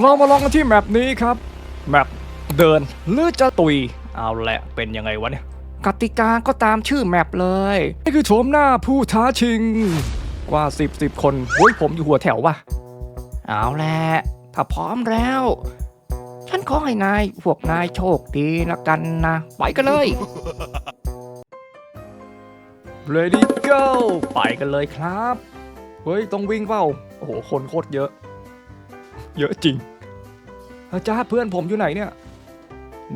เรามาลองกันที่แมปนี้ครับ แมปเดินหรือจะตุย เอาแหละเป็นยังไงวะเนี่ย กติกาก็ตามชื่อแมปเลย นี่คือโฉมหน้าผู้ท้าชิง กว่าสิบสิบคนโอ้ยผมอยู่หัวแถวว่ะ เอาแหละถ้าพร้อมแล้ว ฉันขอให้นายพวกนายโชคดีละกันนะ ไปกันเลย Ready go ไปกันเลยครับ เฮ้ย ต้องวิ่งเปล่า โอ้โห คนโคตรเยอะ เยอะจริงอาจารย์เพื่อนผมอยู่ไหนเนี่ย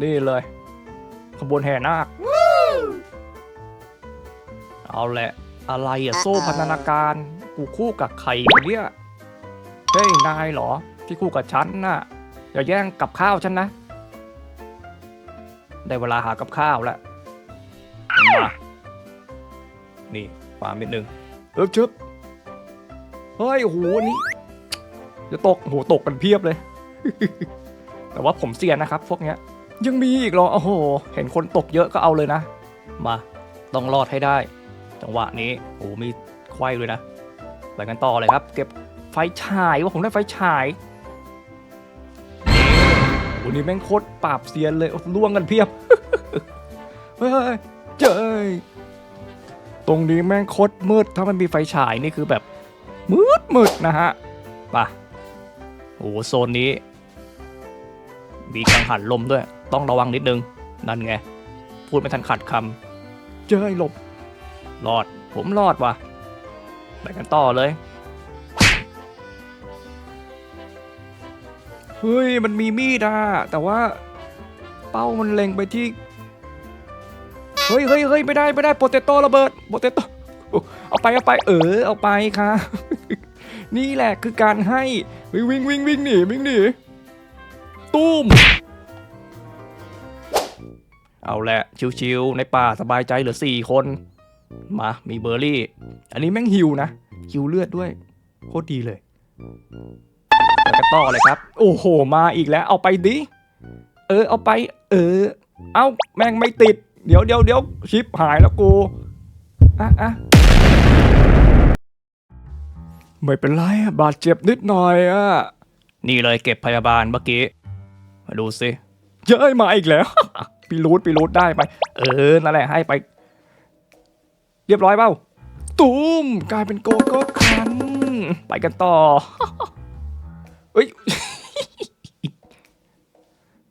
นี่เลย ขบวนแห่นาค เอาแหละ อะไรอะโซ่พันธนาการ กูคู่กับใครวะเนี่ยเฮ้ยนายเหรอ ที่คู่กับฉันน่ะ อย่าแย่งกับข้าวฉันนะ ได้เวลาหากับข้าวแล้วมา นี่ฟาร์มนิดนึงเอิบชึบเฮ้ยโอ้โหนี่ จะตกโหตกกันเพียบเลย แต่ว่าผมเสียนะครับ พวกเนี้ย ยังมีอีกเหรอโอ้โห เห็นคนตกเยอะก็เอาเลยนะ มา ต้องรอดให้ได้ จังหวะนี้โอ้โหมีควายเลยนะไปกันต่อเลยครับ เก็บไฟฉายว่าผมได้ไฟฉายโอ้โหนี่แม่งโคตรปราบเซียนเลยล่วงกันเพียบเฮ้ยเจ้ยตรงนี้แม่งโคตรมืดถ้ามันมีไฟฉายนี่คือแบบมืดมืดนะฮะไป่ะ โอ้โหโซนนี้ มีกังหันลมด้วย ต้องระวังนิดนึง นั่นไง พูดไม่ทันขัดคำเจ้ยหลบ รอด ผมรอดว่ะ ไปกันต่อเลย เฮ้ย มันมีมีดอะแต่ว่า เป้ามันเล็งไปที่ เฮ้ยเฮ้ยเฮ้ยไม่ได้ไม่ได้โปเตโต้ระเบิดโปเตโต้เอาไปเอาไป เออ เอาไปค่ะ นี่แหละคือการให้เฮ้ยวิ่งวิ่งวิ่งหนีวิ่งหนีตุ้มเอาแหละชิวๆในป่าสบายใจเหลือสี่คนมามีเบอร์รี่ อันนี้แม่งฮิวนะฮิวเลือดด้วยโคตรดีเลยแล้วก็ต่อเลยครับ โอ้โห มาอีกแล้ว เอาไปดิ เออ เอาไป เออ เอาแม่งไม่ติด เดี๋ยวเดี๋ยวเดี๋ยวชิปหายแล้วกู อะอะ ไม่เป็นไรอะบาดเจ็บนิดหน่อยอะ นี่เลยเก็บพยาบาลเมื่อกี้ มาดูสิ เย้ยมาอีกแล้ว ปีรูดปีรูดได้ไป เออ นั่นแหละให้ไป เรียบร้อยเปล่าตูมกลายเป็นโกโก้คัน ไปกันต่อ เฮ้ย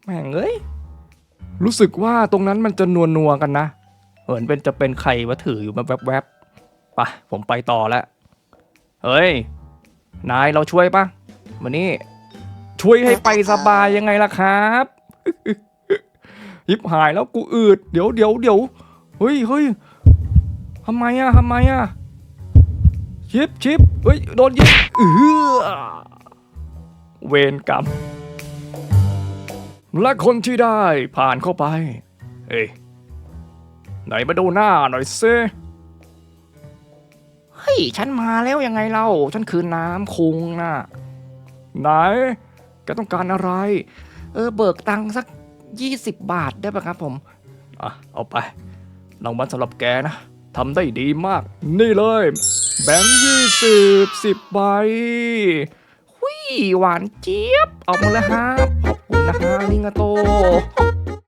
แม่งเอ้ย รู้สึกว่าตรงนั้นมันจะนัวนัวๆกันนะ เหมือนเป็นจะเป็นใครว่าถืออยู่แบบแวบๆไปะผมไปต่อแล้ว เฮ้ย นายเราช่วยปะมานี่ช่วยให้ไปสบายยังไงล่ะครับยิบหายแล้วกูอืด เดี๋ยวเดี๋ยวเดี๋ยวเฮ้ยเฮ้ยทำไมอะทำไมอะชิปชิปเฮ้ยโดนยิงเออเวรกรรมและคนที่ได้ผ่านเข้าไปเฮ้ยไหนมาดูหน้าหน่อยซิ ฮ้ย ฉันมาแล้วยังไงเล่า ฉันคือน้ำคุงน่ะ ไหน แกต้องการอะไร เออ เบิกตังค์สักยี่สิบบาทได้ปะครับผม อะ เอาไป รางวัลสำหรับแกนะทำได้ดีมาก นี่เลย แบงค์ยี่สิบสิบใบหุยหวานเจี๊ยบ เอามาเลยฮะขอบคุณนะฮะลิงาโต